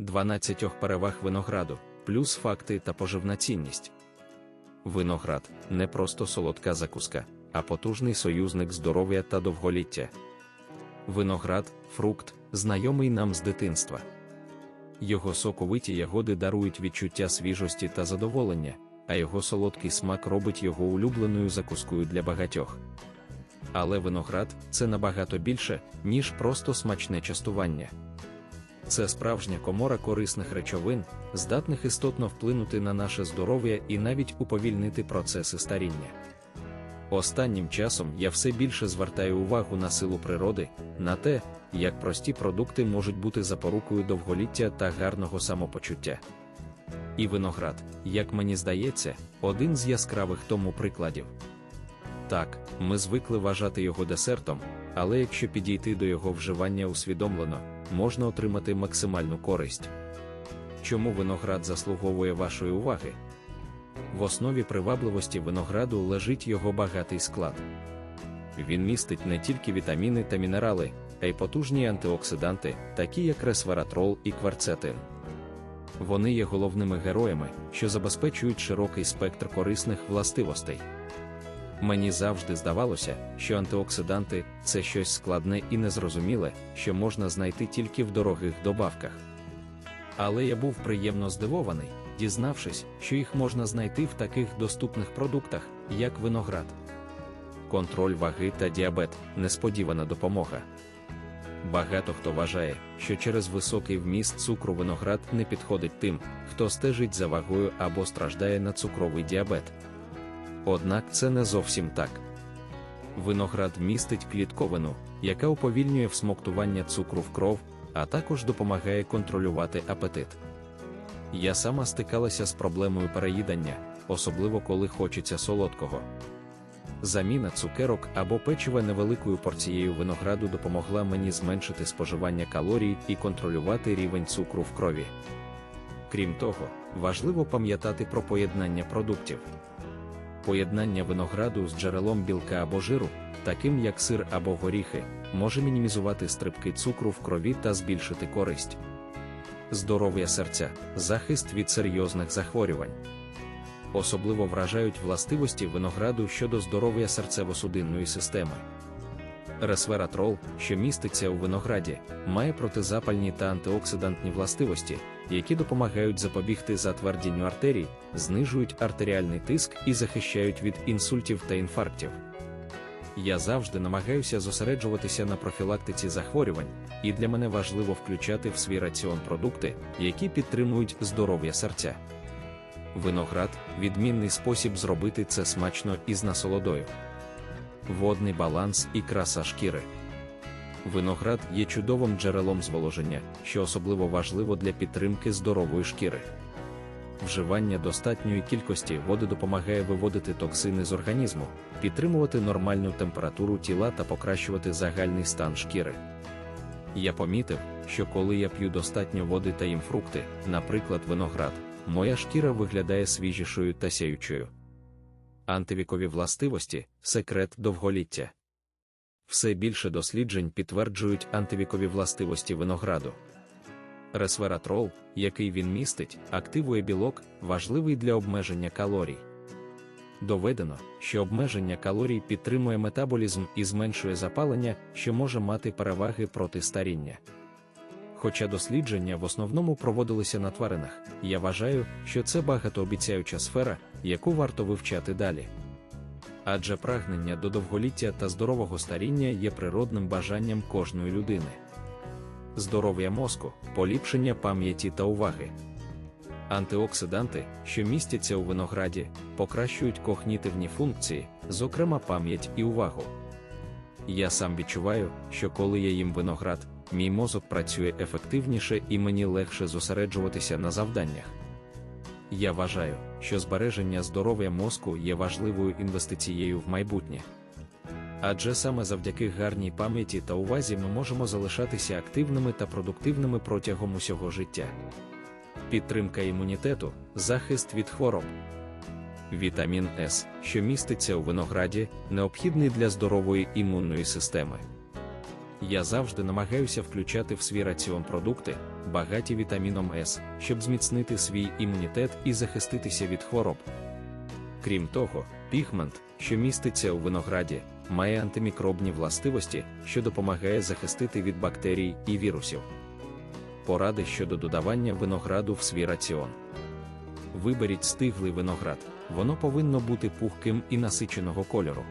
12 переваг винограду, плюс факти та поживна цінність. Виноград не просто солодка закуска, а потужний союзник здоров'я та довголіття. Виноград фрукт, знайомий нам з дитинства. Його соковиті ягоди дарують відчуття свіжості та задоволення, а його солодкий смак робить його улюбленою закускою для багатьох. Але виноград це набагато більше, ніж просто смачне частування. Це справжня комора корисних речовин, здатних істотно вплинути на наше здоров'я і навіть уповільнити процеси старіння. Останнім часом я все більше звертаю увагу на силу природи, на те, як прості продукти можуть бути запорукою довголіття та гарного самопочуття. І виноград, як мені здається, один з яскравих тому прикладів. Так, ми звикли вважати його десертом, але якщо підійти до його вживання усвідомлено, можна отримати максимальну користь. Чому виноград заслуговує вашої уваги? В основі привабливості винограду лежить його багатий склад. Він містить не тільки вітаміни та мінерали, а й потужні антиоксиданти, такі як ресвератрол і кварцетин. Вони є головними героями, що забезпечують широкий спектр корисних властивостей. Мені завжди здавалося, що антиоксиданти це щось складне і незрозуміле, що можна знайти тільки в дорогих добавках. Але я був приємно здивований, дізнавшись, що їх можна знайти в таких доступних продуктах, як виноград. Контроль ваги та діабет несподівана допомога. Багато хто вважає, що через високий вміст цукру виноград не підходить тим, хто стежить за вагою або страждає на цукровий діабет. Однак це не зовсім так. Виноград містить клітковину, яка уповільнює всмоктування цукру в кров, а також допомагає контролювати апетит. Я сама стикалася з проблемою переїдання, особливо коли хочеться солодкого. Заміна цукерок або печива невеликою порцією винограду допомогла мені зменшити споживання калорій і контролювати рівень цукру в крові. Крім того, важливо пам'ятати про поєднання продуктів. Поєднання винограду з джерелом білка або жиру, таким як сир або горіхи, може мінімізувати стрибки цукру в крові та збільшити користь. Здоров'я серця, захист від серйозних захворювань. Особливо вражають властивості винограду щодо здоров'я серцево-судинної системи. Ресвератрол, що міститься у винограді, має протизапальні та антиоксидантні властивості, які допомагають запобігти затвердінню артерій, знижують артеріальний тиск і захищають від інсультів та інфарктів. Я завжди намагаюся зосереджуватися на профілактиці захворювань, і для мене важливо включати в свій раціон продукти, які підтримують здоров'я серця. Виноград відмінний спосіб зробити це смачно і з насолодою. Водний баланс і краса шкіри. Виноград є чудовим джерелом зволоження, що особливо важливо для підтримки здорової шкіри. Вживання достатньої кількості води допомагає виводити токсини з організму, підтримувати нормальну температуру тіла та покращувати загальний стан шкіри. Я помітив, що коли я п'ю достатньо води та їм фрукти, наприклад, виноград, моя шкіра виглядає свіжішою та сяючою. Антивікові властивості секрет довголіття. Все більше досліджень підтверджують антивікові властивості винограду. Ресвератрол, який він містить, активує білок, важливий для обмеження калорій. Доведено, що обмеження калорій підтримує метаболізм і зменшує запалення, що може мати переваги проти старіння. Хоча дослідження в основному проводилися на тваринах, я вважаю, що це багатообіцяюча сфера, яку варто вивчати далі. Адже прагнення до довголіття та здорового старіння є природним бажанням кожної людини. Здоров'я мозку, поліпшення пам'яті та уваги. Антиоксиданти, що містяться у винограді, покращують когнітивні функції, зокрема пам'ять і увагу. Я сам відчуваю, що коли я їм виноград, мій мозок працює ефективніше і мені легше зосереджуватися на завданнях. Я вважаю, що збереження здоров'я мозку є важливою інвестицією в майбутнє. Адже саме завдяки гарній пам'яті та увазі ми можемо залишатися активними та продуктивними протягом усього життя. Підтримка імунітету, захист від хвороб. Вітамін С, що міститься у винограді, необхідний для здорової імунної системи. Я завжди намагаюся включати в свій раціон продукти, багаті вітаміном С, щоб зміцнити свій імунітет і захиститися від хвороб. Крім того, пігмент, що міститься у винограді, має антимікробні властивості, що допомагає захистити від бактерій і вірусів. Поради щодо додавання винограду в свій раціон. Виберіть стиглий виноград, воно повинно бути пухким і насиченого кольору.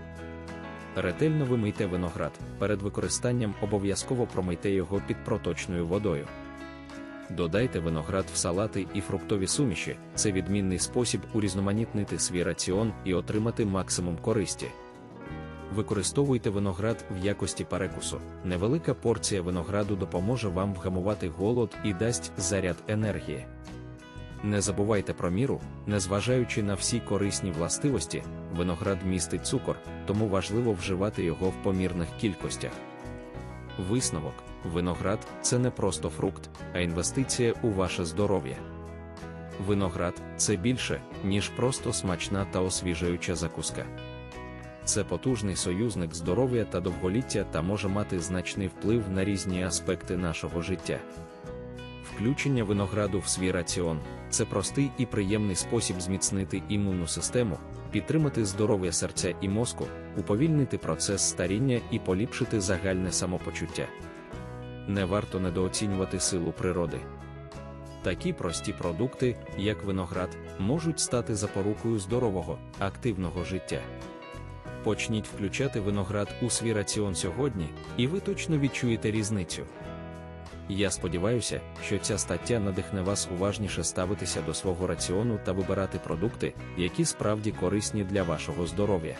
Ретельно вимийте виноград, перед використанням обов'язково промийте його під проточною водою. Додайте виноград в салати і фруктові суміші, це відмінний спосіб урізноманітнити свій раціон і отримати максимум користі. Використовуйте виноград в якості перекусу. Невелика порція винограду допоможе вам вгамувати голод і дасть заряд енергії. Не забувайте про міру, незважаючи на всі корисні властивості, виноград містить цукор, тому важливо вживати його в помірних кількостях. Висновок: виноград це не просто фрукт, а інвестиція у ваше здоров'я. Виноград це більше, ніж просто смачна та освіжаюча закуска. Це потужний союзник здоров'я та довголіття та може мати значний вплив на різні аспекти нашого життя. Включення винограду в свій раціон це простий і приємний спосіб зміцнити імунну систему, підтримати здоров'я серця і мозку, уповільнити процес старіння і поліпшити загальне самопочуття. Не варто недооцінювати силу природи. Такі прості продукти, як виноград, можуть стати запорукою здорового, активного життя. Почніть включати виноград у свій раціон сьогодні, і ви точно відчуєте різницю. Я сподіваюся, що ця стаття надихне вас уважніше ставитися до свого раціону та вибирати продукти, які справді корисні для вашого здоров'я.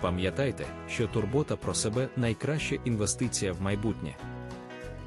Пам'ятайте, що турбота про себе найкраща інвестиція в майбутнє.